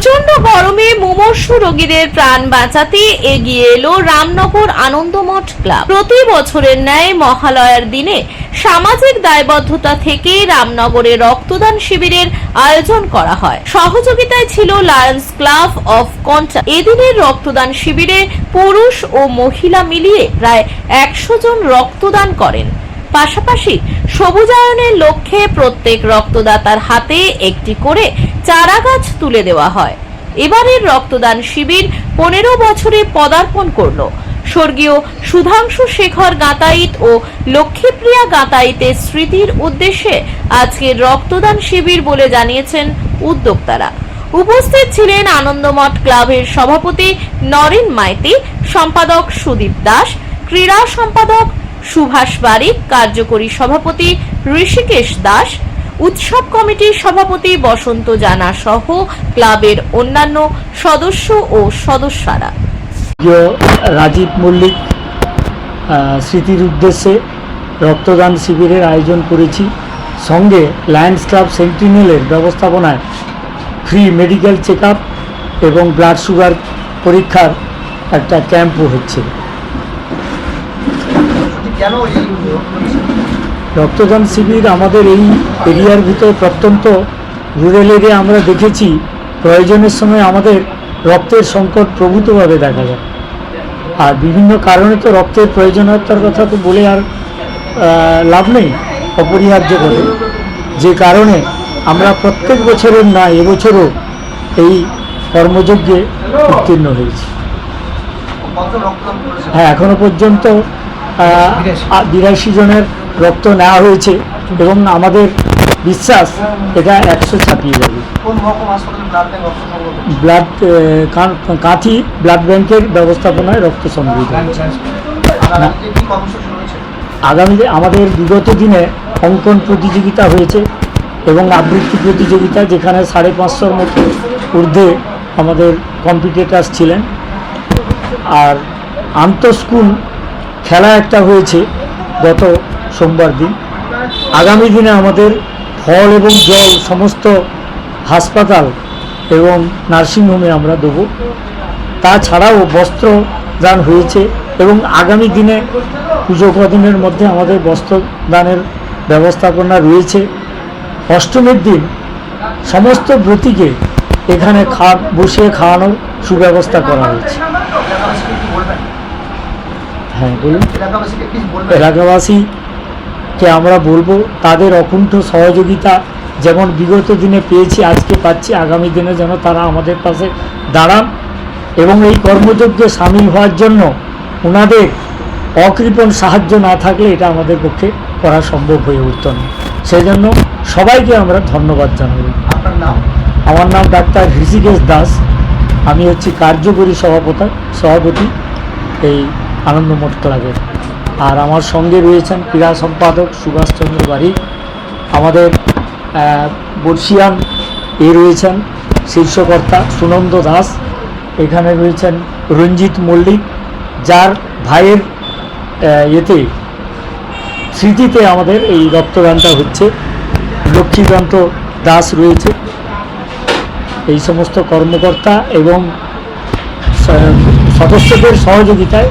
প্রচণ্ড গরমে মুমূর্ষু রোগীদের প্রাণ বাঁচাতে এগিয়ে এলো রামনগর আনন্দমঠ ক্লাব। প্রতি বছরের ন্যায় মহালয়ার দিনে সামাজিক দায়বদ্ধতা থেকে রামনগরে রক্তদান শিবিরের আয়োজন করা হয়। সহযোগিতায় ছিল লায়ন্স ক্লাব অফ কন্টা এদিনের রক্তদান শিবিরে পুরুষ ও মহিলা মিলিয়ে প্রায় একশো জন রক্তদান করেন। পাশাপাশি সবুজায়নের লক্ষ্যে প্রত্যেক রক্তদাতার হাতে একটি করে চারা গাছ তুলে দেওয়া হয়। এবারের রক্তদান শিবির পনেরো বছরে পদার্পণ করল। স্বর্গীয় সুধাংশু শেখর গাতাইত ও লক্ষ্মীপ্রিয়া গাতাইতের স্মৃতির উদ্দেশ্যে আজকের রক্তদান শিবির বলে জানিয়েছেন উদ্যোক্তারা। উপস্থিত ছিলেন আনন্দমঠ ক্লাবের সভাপতি নরেন মাইতি, সম্পাদক সুদীপ দাস, ক্রীড়া সম্পাদক সুভাষ বারিক, কার্যকরী সভাপতি ঋষিকেশ দাস, উৎসব কমিটির সভাপতি বসন্ত জানা সহ ক্লাবের অন্যান্য সদস্য ও সদস্যরা। রাজীব মল্লিক স্মৃতির উদ্দেশ্যে রক্তদান শিবিরের আয়োজন করেছি। সঙ্গে লায়ন্স ক্লাব সেন্টিনেলের ব্যবস্থাপনায় ফ্রি মেডিকেল চেক এবং ব্লাড সুগার পরীক্ষার একটা ক্যাম্পও হচ্ছে। রক্তদান শিবির আমাদের এই এরিয়ার ভিতরে প্রত্যন্ত রুরাল এরিয়া আমরা দেখেছি প্রয়োজনের সময় আমাদের রক্তের সংকট প্রভূতভাবে দেখা যায়। আর বিভিন্ন কারণে তো রক্তের প্রয়োজনীয়তার কথা তো বলে আর লাভ নেই অপরিহার্য করে যে কারণে আমরা প্রত্যেক বছরের না এবছরও এই কর্মযজ্ঞে উত্তীর্ণ হয়েছি। হ্যাঁ এখনও পর্যন্ত বিরাশি জনের রক্ত নেওয়া হয়েছে এবং আমাদের বিশ্বাস এটা একশো ছাপিয়ে যাবে। ব্লাড সংগ্রহ কাঁথি ব্লাড ব্যাংকের ব্যবস্থাপনায় রক্ত রয়েছে? আগামী আমাদের বিগত দিনে অঙ্কন প্রতিযোগিতা হয়েছে এবং আবৃত্তি প্রতিযোগিতা যেখানে সাড়ে পাঁচশোর মতো ঊর্ধ্বে আমাদের কম্পিটিটার্স ছিলেন। আর আন্তঃস্কুল খেলা একটা হয়েছে গত সোমবার দিন। আগামী দিনে আমাদের ফল এবং জল সমস্ত হাসপাতাল এবং নার্সিংহোমে আমরা দেবো। তাছাড়াও বস্ত্র দান হয়েছে এবং আগামী দিনে পুজো কদিনের মধ্যে আমাদের বস্ত্র দানের ব্যবস্থাপনা রয়েছে। অষ্টমীর দিন সমস্ত ব্রতীকে এখানে খা, বসিয়ে খাওয়ানোর সুব্যবস্থা করা হয়েছে। হ্যাঁ বলুন। এলাকাবাসীকে আমরা বলব তাদের অকুণ্ঠ সহযোগিতা যেমন বিগত দিনে পেয়েছি আজকে পাচ্ছি আগামী দিনে যেন তারা আমাদের পাশে দাঁড়ান এবং এই কর্মযজ্ঞে সামিল হওয়ার জন্য ওনাদের অকৃপণ সাহায্য না থাকলে এটা আমাদের পক্ষে করা সম্ভব হয়ে উঠত না। সেই জন্য সবাইকে আমরা ধন্যবাদ জানাব আপনার নাম? আমার নাম ডাক্তার হৃষিকেশ দাস। আমি হচ্ছি কার্যকরী সভাপতি সভাপতি এই আনন্দমঠ ক্লাবের আর আমার সঙ্গে রয়েছেন ক্রীড়া সম্পাদক সুভাষচন্দ্র বাড়ি। আমাদের বর্ষিয়ান এ রয়েছেন শীর্ষকর্তা সুনন্দ দাস। এখানে রয়েছেন রঞ্জিত মল্লিক, যার ভাইয়ের এতে স্মৃতিতে আমাদের এই রক্তদানটা হচ্ছে। লক্ষ্মীকান্ত দাস রয়েছে। এই সমস্ত কর্মকর্তা এবং সদস্যদের সহযোগিতায়